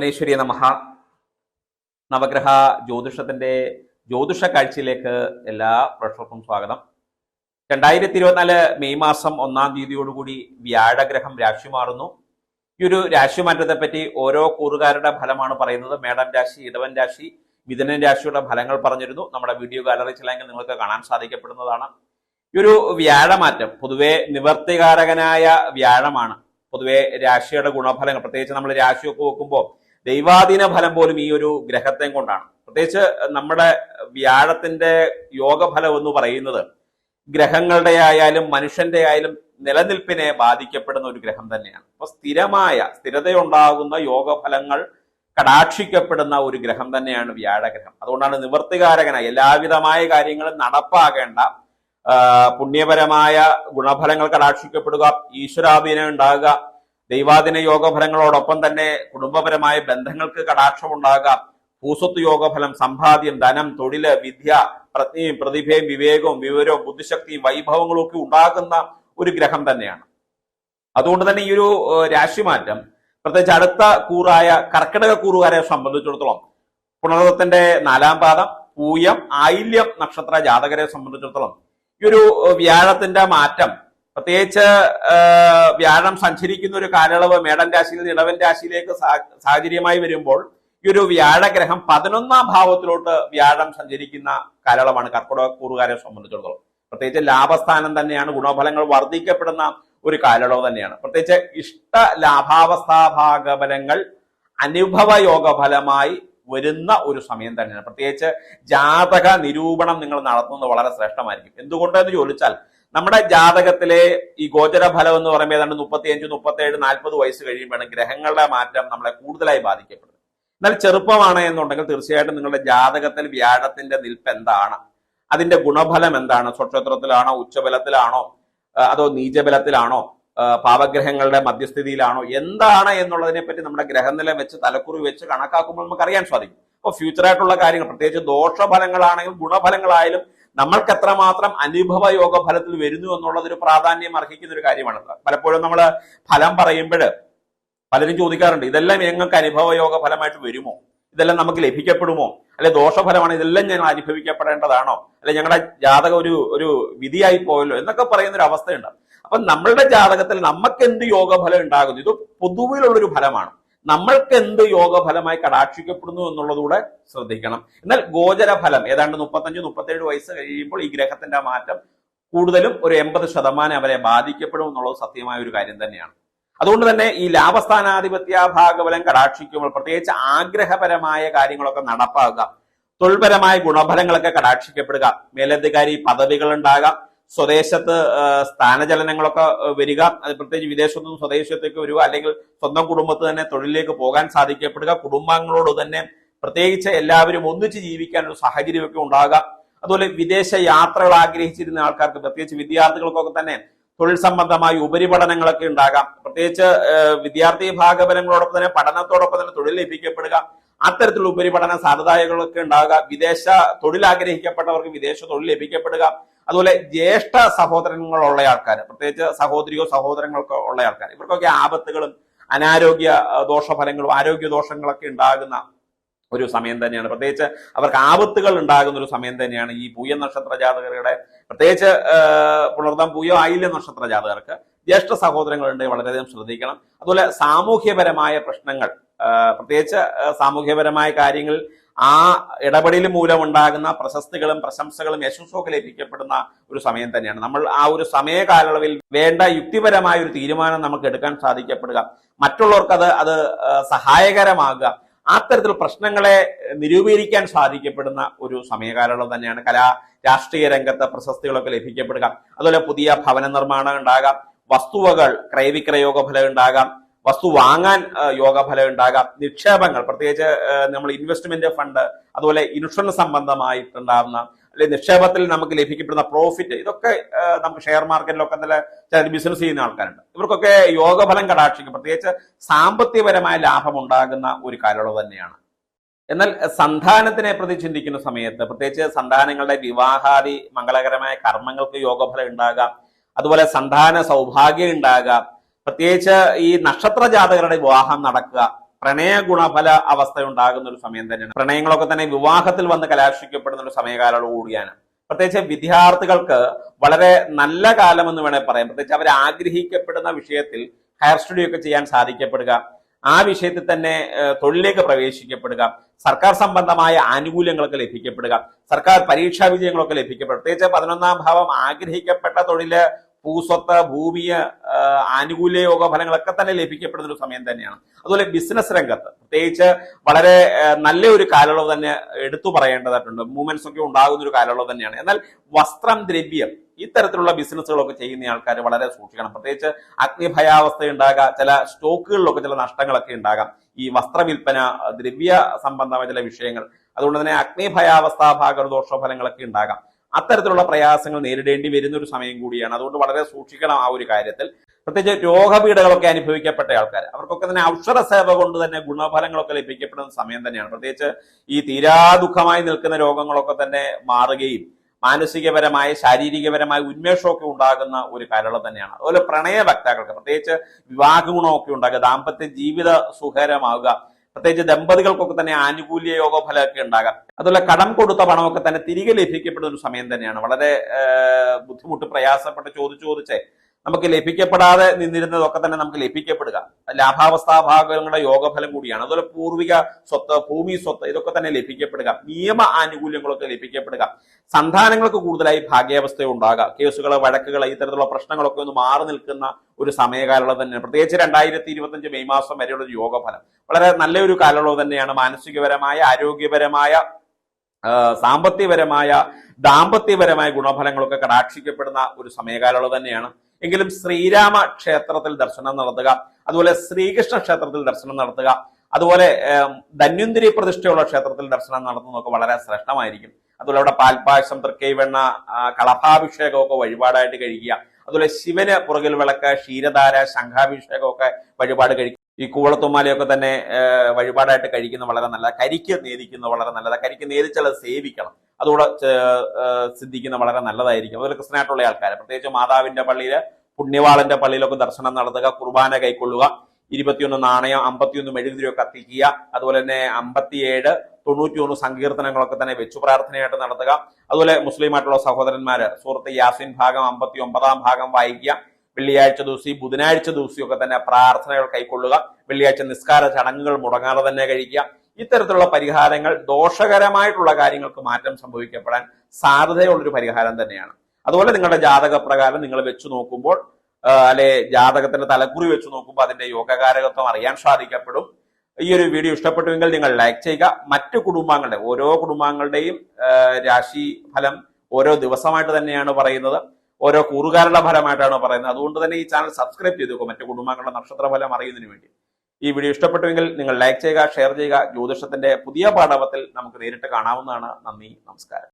ഭുവനേശ്വരി നമഹ നവഗ്രഹ ജ്യോതിഷത്തിന്റെ ജ്യോതിഷ കാഴ്ചയിലേക്ക് എല്ലാ പ്രേക്ഷകർക്കും സ്വാഗതം. രണ്ടായിരത്തി ഇരുപത്തിനാല് മെയ് മാസം ഒന്നാം തീയതിയോടുകൂടി വ്യാഴഗ്രഹം രാശി മാറുന്നു. ഈ ഒരു രാശി മാറ്റത്തെ പറ്റി ഓരോ കൂറുകാരുടെ ഫലമാണ് പറയുന്നത്. മേടം രാശി ഇടവൻ രാശി മിഥുനൻ രാശിയുടെ ഫലങ്ങൾ പറഞ്ഞിരുന്നു. നമ്മുടെ വീഡിയോ ഗാലറി ചിലങ്കിൽ നിങ്ങൾക്ക് കാണാൻ സാധിക്കപ്പെടുന്നതാണ്. ഈ ഒരു വ്യാഴമാറ്റം പൊതുവെ നിവർത്തികാരകനായ വ്യാഴമാണ്. പൊതുവെ രാശിയുടെ ഗുണഫലങ്ങൾ പ്രത്യേകിച്ച് നമ്മൾ രാശിയൊക്കെ വെക്കുമ്പോൾ ദൈവാധീന ഫലം പോലും ഈ ഒരു ഗ്രഹത്തെ കൊണ്ടാണ്. പ്രത്യേകിച്ച് നമ്മുടെ വ്യാഴത്തിന്റെ യോഗഫലം എന്ന് പറയുന്നത് ഗ്രഹങ്ങളുടെ ആയാലും മനുഷ്യന്റെ ആയാലും നിലനിൽപ്പിനെ ബാധിക്കപ്പെടുന്ന ഒരു ഗ്രഹം തന്നെയാണ്. അപ്പൊ സ്ഥിരമായ സ്ഥിരതയുണ്ടാകുന്ന യോഗഫലങ്ങൾ കടാക്ഷിക്കപ്പെടുന്ന ഒരു ഗ്രഹം തന്നെയാണ് വ്യാഴഗ്രഹം. അതുകൊണ്ടാണ് നിവർത്തികാരകനായി എല്ലാവിധമായ കാര്യങ്ങളും നടപ്പാകേണ്ട പുണ്യപരമായ ഗുണഫലങ്ങൾ കടാക്ഷിക്കപ്പെടുക ഈശ്വരാധീനം ഉണ്ടാകുക ദൈവാധീന യോഗഫലങ്ങളോടൊപ്പം തന്നെ കുടുംബപരമായ ബന്ധങ്ങൾക്ക് കടാക്ഷം ഉണ്ടാകാം. ഭൂസ്വത്ത് യോഗഫലം സമ്പാദ്യം ധനം തൊഴിൽ വിദ്യ പ്രജ്ഞയും പ്രതിഭയും വിവേകവും വിവരവും ബുദ്ധിശക്തിയും വൈഭവങ്ങളും ഒക്കെ ഉണ്ടാകുന്ന ഒരു ഗ്രഹം തന്നെയാണ്. അതുകൊണ്ട് തന്നെ ഈ ഒരു രാശിമാറ്റം പ്രത്യേകിച്ച് അടുത്ത കൂറായ കർക്കിടക കൂറുകാരെ സംബന്ധിച്ചിടത്തോളം പുണർവത്തിന്റെ നാലാം പാദം പൂയം ആയില്യം നക്ഷത്ര ജാതകരെ സംബന്ധിച്ചിടത്തോളം ഈ ഒരു വ്യാഴത്തിന്റെ മാറ്റം പ്രത്യേകിച്ച് വ്യാഴം സഞ്ചരിക്കുന്ന ഒരു കാലയളവ് മേടൻ രാശിയിൽ നിന്ന് ഇടവൻ രാശിയിലേക്ക് സാഹചര്യമായി വരുമ്പോൾ ഈ ഒരു വ്യാഴഗ്രഹം പതിനൊന്നാം ഭാവത്തിലോട്ട് വ്യാഴം സഞ്ചരിക്കുന്ന കാലയളവാണ്. കർക്കിടക കൂറുകാരെ സംബന്ധിച്ചിടത്തോളം. പ്രത്യേകിച്ച് ലാഭസ്ഥാനം തന്നെയാണ് ഗുണഫലങ്ങൾ വർദ്ധിക്കപ്പെടുന്ന ഒരു കാലയളവ് തന്നെയാണ്. പ്രത്യേകിച്ച് ഇഷ്ട ലാഭാവസ്ഥാഭാഗഫലങ്ങൾ അനുഭവ യോഗഫലമായി വരുന്ന ഒരു സമയം തന്നെയാണ്. പ്രത്യേകിച്ച് ജാതക നിരൂപണം നിങ്ങൾ നടത്തുന്നത് വളരെ ശ്രേഷ്ഠമായിരിക്കും. എന്തുകൊണ്ടെന്ന് ചോദിച്ചാൽ നമ്മുടെ ജാതകത്തിലെ ഈ ഗോചര ഫലം എന്ന് പറയുമ്പോൾ ഏതാണ്ട് മുപ്പത്തിയഞ്ച് മുപ്പത്തേഴ് നാൽപ്പത് വയസ്സ് കഴിയുമ്പോഴാണ് ഗ്രഹങ്ങളുടെ മാറ്റം നമ്മളെ കൂടുതലായി ബാധിക്കപ്പെടുന്നത്. എന്നാൽ ചെറുപ്പമാണ് എന്നുണ്ടെങ്കിൽ തീർച്ചയായിട്ടും നിങ്ങളുടെ ജാതകത്തിൽ വ്യാഴത്തിന്റെ നിൽപ്പ് എന്താണ്? അതിന്റെ ഗുണഫലം എന്താണ്? സ്വക്ഷേത്രത്തിലാണോ ഉച്ചബലത്തിലാണോ അതോ നീചബലത്തിലാണോ പാവഗ്രഹങ്ങളുടെ മധ്യസ്ഥിതിയിലാണോ എന്താണ് എന്നുള്ളതിനെ പറ്റി നമ്മുടെ ഗ്രഹനില വെച്ച് തലക്കുറി വെച്ച് കണക്കാക്കുമ്പോൾ നമുക്ക് അറിയാൻ സാധിക്കും. അപ്പോൾ ഫ്യൂച്ചറായിട്ടുള്ള കാര്യങ്ങൾ പ്രത്യേകിച്ച് ദോഷഫലങ്ങളാണെങ്കിലും ഗുണഫലങ്ങളായാലും നമ്മൾക്ക് എത്രമാത്രം അനുഭവ യോഗ ഫലത്തിൽ വരുന്നു എന്നുള്ളത് ഒരു പ്രാധാന്യം അർഹിക്കുന്ന ഒരു കാര്യമാണ്. പലപ്പോഴും നമ്മൾ ഫലം പറയുമ്പോൾ പലരും ചോദിക്കാറുണ്ട് ഇതെല്ലാം ഞങ്ങൾക്ക് അനുഭവ യോഗ ഫലമായിട്ട് വരുമോ? ഇതെല്ലാം നമുക്ക് ലഭിക്കപ്പെടുമോ? അല്ലെ ദോഷഫലമാണ് ഇതെല്ലാം ഞങ്ങൾ അനുഭവിക്കപ്പെടേണ്ടതാണോ? അല്ലെ ഞങ്ങളുടെ ജാതകം ഒരു ഒരു വിധിയായി പോയല്ലോ? എന്നൊക്കെ പറയുന്ന ഒരു അവസ്ഥയുണ്ട്. അപ്പൊ നമ്മളുടെ ജാതകത്തിൽ നമുക്ക് എന്ത് യോഗഫലം ഉണ്ടാകുന്നു? ഇത് പൊതുവിലുള്ളൊരു ഫലമാണ്. നമ്മൾക്ക് എന്ത് യോഗഫലമായി കടാക്ഷിക്കപ്പെടുന്നു എന്നുള്ളതുകൂടെ ശ്രദ്ധിക്കണം. എന്നാൽ ഗോചര ഫലം ഏതാണ്ട് മുപ്പത്തഞ്ച് മുപ്പത്തേഴ് വയസ്സ് കഴിയുമ്പോൾ ഈ ഗ്രഹത്തിന്റെ മാറ്റം കൂടുതലും ഒരു എൺപത് ശതമാനം അവരെ ബാധിക്കപ്പെടും എന്നുള്ളത് സത്യമായ ഒരു കാര്യം തന്നെയാണ്. അതുകൊണ്ട് തന്നെ ഈ ലാഭസ്ഥാനാധിപത്യ ഭാഗബലം കടാക്ഷിക്കുമ്പോൾ പ്രത്യേകിച്ച് ആഗ്രഹപരമായ കാര്യങ്ങളൊക്കെ നടപ്പാക്കുക തൊഴിൽപരമായ ഗുണഫലങ്ങളൊക്കെ കടാക്ഷിക്കപ്പെടുക മേലധികാരി പദവികൾ ഉണ്ടാകാം സ്വദേശത്ത് സ്ഥാനചലനങ്ങളൊക്കെ വരിക. പ്രത്യേകിച്ച് വിദേശത്തു നിന്ന് സ്വദേശത്തേക്ക് വരിക അല്ലെങ്കിൽ സ്വന്തം കുടുംബത്ത് തന്നെ തൊഴിലിലേക്ക് പോകാൻ സാധിക്കപ്പെടുക. കുടുംബങ്ങളോട് തന്നെ പ്രത്യേകിച്ച് എല്ലാവരും ഒന്നിച്ച് ജീവിക്കാൻ ഒരു സാഹചര്യമൊക്കെ ഉണ്ടാകുക. അതുപോലെ വിദേശ യാത്രകൾ ആഗ്രഹിച്ചിരുന്ന ആൾക്കാർക്ക് പ്രത്യേകിച്ച് വിദ്യാർത്ഥികൾക്കൊക്കെ തന്നെ തൊഴിൽ സംബന്ധമായ ഉപരിപഠനങ്ങളൊക്കെ ഉണ്ടാകാം. പ്രത്യേകിച്ച് വിദ്യാർത്ഥി ഭാഗഫലങ്ങളോടൊപ്പം തന്നെ പഠനത്തോടൊപ്പം തന്നെ തൊഴിൽ ലഭിക്കപ്പെടുക. അത്തരത്തിലുള്ള ഉപരിപഠന സാധ്യതകളൊക്കെ ഉണ്ടാകുക വിദേശ തൊഴിൽ ആഗ്രഹിക്കപ്പെട്ടവർക്ക് വിദേശ തൊഴിൽ ലഭിക്കപ്പെടുക. അതുപോലെ ജ്യേഷ്ഠ സഹോദരങ്ങളുള്ള ആൾക്കാർ പ്രത്യേകിച്ച് സഹോദരിയോ സഹോദരങ്ങൾക്കോ ഉള്ള ആൾക്കാർ ഇവർക്കൊക്കെ ആപത്തുകളും അനാരോഗ്യ ദോഷഫലങ്ങളും ആരോഗ്യ ദോഷങ്ങളൊക്കെ ഉണ്ടാകുന്ന ഒരു സമയം തന്നെയാണ്. പ്രത്യേകിച്ച് അവർക്ക് ആപത്തുകൾ ഉണ്ടാകുന്ന ഒരു സമയം തന്നെയാണ് ഈ പൂയ നക്ഷത്ര ജാതകരുടെ പ്രത്യേകിച്ച് പുണർദം പൂയോ ആയില്യ നക്ഷത്ര ജാതകർക്ക് ജ്യേഷ്ഠ സഹോദരങ്ങളുണ്ടെങ്കിൽ വളരെയധികം ശ്രദ്ധിക്കണം. അതുപോലെ സാമൂഹ്യപരമായ പ്രശ്നങ്ങൾ പ്രത്യേകിച്ച് സാമൂഹ്യപരമായ കാര്യങ്ങൾ ആ ഇടപെടൽ മൂലമുണ്ടാകുന്ന പ്രശസ്തികളും പ്രശംസകളും യശസ്സൊക്കെ ലഭിക്കപ്പെടുന്ന ഒരു സമയം തന്നെയാണ്. നമ്മൾ ആ ഒരു സമയ കാലയളവിൽ വേണ്ട യുക്തിപരമായ ഒരു തീരുമാനം നമുക്ക് എടുക്കാൻ സാധിക്കപ്പെടുക. മറ്റുള്ളവർക്ക് അത് അത് സഹായകരമാകുക. അത്തരത്തിൽ പ്രശ്നങ്ങളെ നിരൂപീകരിക്കാൻ സാധിക്കപ്പെടുന്ന ഒരു സമയകാലയളവ് തന്നെയാണ്. കലാ രാഷ്ട്രീയ രംഗത്ത് പ്രശസ്തികളൊക്കെ ലഭിക്കപ്പെടുക. അതുപോലെ പുതിയ ഭവന നിർമ്മാണം ഉണ്ടാകാം. വസ്തുവകൾ ക്രയവിക്രയോഗ ഫലം ഉണ്ടാകാം. വസ്തു വാങ്ങാൻ യോഗഫലം ഉണ്ടാകാം. നിക്ഷേപങ്ങൾ പ്രത്യേകിച്ച് നമ്മൾ ഇൻവെസ്റ്റ്മെന്റ് ഫണ്ട് അതുപോലെ ഇൻഷുറൻസ് സംബന്ധമായിട്ടുണ്ടാകുന്ന അല്ലെങ്കിൽ നിക്ഷേപത്തിൽ നമുക്ക് ലഭിക്കപ്പെടുന്ന പ്രോഫിറ്റ് ഇതൊക്കെ നമുക്ക് ഷെയർ മാർക്കറ്റിലൊക്കെ നല്ല ചില ബിസിനസ് ചെയ്യുന്ന ആൾക്കാരുണ്ട്. ഇവർക്കൊക്കെ യോഗഫലം കടാക്ഷിക്കും. പ്രത്യേകിച്ച് സാമ്പത്തികപരമായ ലാഭം ഉണ്ടാകുന്ന ഒരു കാലയളവ് തന്നെയാണ്. എന്നാൽ സന്താനത്തിനെ പ്രതി ചിന്തിക്കുന്ന സമയത്ത് പ്രത്യേകിച്ച് സന്താനങ്ങളുടെ വിവാഹാദി മംഗളകരമായ കർമ്മങ്ങൾക്ക് യോഗഫലം ഉണ്ടാകാം. അതുപോലെ സന്താന സൗഭാഗ്യം ഉണ്ടാകാം. പ്രത്യേകിച്ച് ഈ നക്ഷത്ര ജാതകരുടെ വിവാഹം നടക്കുക പ്രണയ ഗുണഫല അവസ്ഥ ഉണ്ടാകുന്ന ഒരു സമയം തന്നെയാണ്. പ്രണയങ്ങളൊക്കെ തന്നെ വിവാഹത്തിൽ വന്ന് കലാശിക്കപ്പെടുന്ന ഒരു സമയകാലം കൂടിയാണ്. പ്രത്യേകിച്ച് വിദ്യാർത്ഥികൾക്ക് വളരെ നല്ല കാലം എന്ന് വേണേൽ പറയാം. പ്രത്യേകിച്ച് അവർ ആഗ്രഹിക്കപ്പെടുന്ന വിഷയത്തിൽ ഹയർ സ്റ്റഡി ഒക്കെ ചെയ്യാൻ സാധിക്കപ്പെടുക. ആ വിഷയത്തിൽ തന്നെ തൊഴിലേക്ക് പ്രവേശിക്കപ്പെടുക. സർക്കാർ സംബന്ധമായ ആനുകൂല്യങ്ങളൊക്കെ ലഭിക്കപ്പെടുക. സർക്കാർ പരീക്ഷാ വിജയങ്ങളൊക്കെ ലഭിക്കപ്പെടുക. പ്രത്യേകിച്ച് പതിനൊന്നാം ഭാവം ആഗ്രഹിക്കപ്പെട്ട തൊഴിൽ ഭൂസ്വത്ത് ഭൂമിയെ ആനുകൂല്യ യോഗ ഫലങ്ങളൊക്കെ തന്നെ ലഭിക്കപ്പെടുന്ന ഒരു സമയം തന്നെയാണ്. അതുപോലെ ബിസിനസ് രംഗത്ത് പ്രത്യേകിച്ച് വളരെ നല്ല ഒരു കാലയളവ് തന്നെ എടുത്തു പറയേണ്ടതായിട്ടുണ്ട്. മൂവ്മെന്റ്സ് ഒക്കെ ഉണ്ടാകുന്ന ഒരു കാലയളവ് തന്നെയാണ്. എന്നാൽ വസ്ത്രം ദ്രവ്യം ഇത്തരത്തിലുള്ള ബിസിനസ്സുകളൊക്കെ ചെയ്യുന്ന ആൾക്കാർ വളരെ സൂക്ഷിക്കണം. പ്രത്യേകിച്ച് അഗ്നിഭയാവസ്ഥ ഉണ്ടാകാം ചില സ്റ്റോക്കുകളിലൊക്കെ ചില നഷ്ടങ്ങളൊക്കെ ഉണ്ടാകാം. ഈ വസ്ത്രവിൽപ്പന ദ്രവ്യ സംബന്ധമായ ചില വിഷയങ്ങൾ. അതുകൊണ്ട് തന്നെ അഗ്നിഭയാവസ്ഥ ഭാഗദോഷ ഫലങ്ങളൊക്കെ ഉണ്ടാകാം. അത്തരത്തിലുള്ള പ്രയാസങ്ങൾ നേരിടേണ്ടി വരുന്ന ഒരു സമയം കൂടിയാണ്. അതുകൊണ്ട് വളരെ സൂക്ഷിക്കണം ആ ഒരു കാര്യത്തിൽ. പ്രത്യേകിച്ച് രോഗപീഠകളൊക്കെ അനുഭവിക്കപ്പെട്ട ആൾക്കാർ അവർക്കൊക്കെ തന്നെ ഔഷധ സേവ കൊണ്ട് തന്നെ ഗുണഫലങ്ങളൊക്കെ ലഭിക്കപ്പെടുന്ന സമയം തന്നെയാണ്. പ്രത്യേകിച്ച് ഈ തീരാ ദുഃഖമായി നിൽക്കുന്ന രോഗങ്ങളൊക്കെ തന്നെ മാറുകയും മാനസികപരമായ ശാരീരികപരമായ ഉന്മേഷമൊക്കെ ഉണ്ടാകുന്ന ഒരു കാലയളവ് തന്നെയാണ്. അതുപോലെ പ്രണയ വക്താക്കൾക്ക് പ്രത്യേകിച്ച് വിവാഹ ഗുണമൊക്കെ ഉണ്ടാകുക ദാമ്പത്യ ജീവിത സുഖകരമാവുക പ്രത്യേകിച്ച് ദമ്പതികൾക്കൊക്കെ തന്നെ ആനുകൂല്യ യോഗ യോഗഫലമൊക്കെ ഉണ്ടാകാം. അതുപോലെ കടം കൊടുത്ത പണമൊക്കെ തന്നെ തിരികെ ലഭിക്കപ്പെടുന്ന ഒരു സമയം തന്നെയാണ്. വളരെ ബുദ്ധിമുട്ട് പ്രയാസപ്പെട്ട് ചോദിച്ചു ചോദിച്ചേ നമുക്ക് ലഭിക്കപ്പെടാതെ നിന്നിരുന്നതൊക്കെ തന്നെ നമുക്ക് ലഭിക്കപ്പെടുക. ലാഭാവസ്ഥാ ഭാഗങ്ങളുടെ യോഗഫലം കൂടിയാണ്. അതുപോലെ പൂർവിക സ്വത്ത് ഭൂമി സ്വത്ത് ഇതൊക്കെ തന്നെ ലഭിക്കപ്പെടുക. നിയമ ആനുകൂല്യങ്ങളൊക്കെ ലഭിക്കപ്പെടുക. സന്താനങ്ങൾക്ക് കൂടുതലായി ഭാഗ്യാവസ്ഥ ഉണ്ടാകുക. കേസുകൾ വഴക്കുകൾ ഇത്തരത്തിലുള്ള പ്രശ്നങ്ങളൊക്കെ ഒന്ന് മാറി നിൽക്കുന്ന ഒരു സമയകാലയളവ് തന്നെയാണ്. പ്രത്യേകിച്ച് രണ്ടായിരത്തി ഇരുപത്തഞ്ച് മെയ് മാസം വരെയുള്ള ഒരു യോഗഫലം. വളരെ നല്ലൊരു കാലയളവ് തന്നെയാണ്. മാനസികപരമായ ആരോഗ്യപരമായ സാമ്പത്തികപരമായ ദാമ്പത്യപരമായ ഗുണഫലങ്ങളൊക്കെ കടാക്ഷിക്കപ്പെടുന്ന ഒരു സമയകാലയളവ് തന്നെയാണ്. എങ്കിലും ശ്രീരാമ ക്ഷേത്രത്തിൽ ദർശനം നടത്തുക അതുപോലെ ശ്രീകൃഷ്ണ ക്ഷേത്രത്തിൽ ദർശനം നടത്തുക അതുപോലെ ധന്വന്തിരി പ്രതിഷ്ഠയുള്ള ക്ഷേത്രത്തിൽ ദർശനം നടത്തുന്നതൊക്കെ വളരെ ശ്രേഷ്ഠമായിരിക്കും. അതുപോലെ അവിടെ പാൽപ്പായസം തൃക്കൈവെണ്ണ കളഭാഭിഷേകമൊക്കെ വഴിപാടായിട്ട് കഴിക്കുക. അതുപോലെ ശിവന് പുറകിൽ വിളക്ക് ക്ഷീരധാര ശംഖാഭിഷേകമൊക്കെ വഴിപാട് കഴിക്കുക. ഈ കൂവളത്തുമാലയൊക്കെ തന്നെ വഴിപാടായിട്ട് കഴിക്കുന്ന വളരെ നല്ല കരിക്ക് നേദിക്കുന്ന വളരെ നല്ലതാണ് കരിക്ക് നേദിച്ചാൽ അത് സേവിക്കണം. അതുകൂടെ സിദ്ധിക്കുന്ന വളരെ നല്ലതായിരിക്കും. അതുപോലെ ക്രിസ്ത്യനായിട്ടുള്ള ആൾക്കാർ പ്രത്യേകിച്ച് മാതാവിന്റെ പള്ളിയിൽ പുണ്യവാളന്റെ പള്ളിയിലൊക്കെ ദർശനം നടത്തുക കുർബാന കൈക്കൊള്ളുക ഇരുപത്തിയൊന്ന് നാണയം അമ്പത്തിയൊന്ന് മെഴുകുതിരിയോ കത്തിക്കുക അതുപോലെ തന്നെ അമ്പത്തിയേഴ് തൊണ്ണൂറ്റിയൊന്ന് സങ്കീർത്തനങ്ങളൊക്കെ തന്നെ വെച്ചു പ്രാർത്ഥനയായിട്ട് നടത്തുക. അതുപോലെ മുസ്ലിമായിട്ടുള്ള സഹോദരന്മാര് സുഹൃത്ത് യാസിൻ ഭാഗം അമ്പത്തി ഒമ്പതാം ഭാഗം വായിക്കുക. വെള്ളിയാഴ്ച ദിവസം ബുധനാഴ്ച ദിവസമൊക്കെ തന്നെ പ്രാർത്ഥനകൾ കൈക്കൊള്ളുക. വെള്ളിയാഴ്ച നിസ്കാര ചടങ്ങുകൾ മുടങ്ങാതെ തന്നെ കഴിക്കുക. ഇത്തരത്തിലുള്ള പരിഹാരങ്ങൾ ദോഷകരമായിട്ടുള്ള കാര്യങ്ങൾക്ക് മാറ്റം സംഭവിക്കപ്പെടാൻ സാധ്യതയുള്ളൊരു പരിഹാരം തന്നെയാണ്. അതുപോലെ നിങ്ങളുടെ ജാതക പ്രകാരം നിങ്ങൾ വെച്ചു നോക്കുമ്പോൾ അല്ലെ ജാതകത്തിന്റെ തലക്കുറി വെച്ച് നോക്കുമ്പോൾ അതിന്റെ യോഗകാരകത്വം അറിയാൻ സാധിക്കപ്പെടും. ഈ ഒരു വീഡിയോ ഇഷ്ടപ്പെട്ടുവെങ്കിൽ നിങ്ങൾ ലൈക്ക് ചെയ്യുക. മറ്റ് കുടുംബാംഗങ്ങളുടെ ഓരോ കുടുംബാംഗങ്ങളുടെയും രാശി ഫലം ഓരോ ദിവസമായിട്ട് തന്നെയാണ് പറയുന്നത്. ഓരോ കൂറുകാരുടെ ഫലമായിട്ടാണ് പറയുന്നത്. അതുകൊണ്ട് തന്നെ ഈ ചാനൽ സബ്സ്ക്രൈബ് ചെയ്തു നോക്കും മറ്റു കുടുംബാംഗങ്ങളുടെ നക്ഷത്ര ഫലം അറിയുന്നതിന് വേണ്ടി. ഈ വീഡിയോ ഇഷ്ടപ്പെട്ടുവെങ്കിൽ നിങ്ങൾ ലൈക്ക് ചെയ്യുക ഷെയർ ചെയ്യുക. ജ്യോതിഷത്തിന്റെ പുതിയ പാഠവത്തിൽ നമുക്ക് നേരിട്ട് കാണാവുന്നതാണ്. നന്ദി നമസ്കാരം.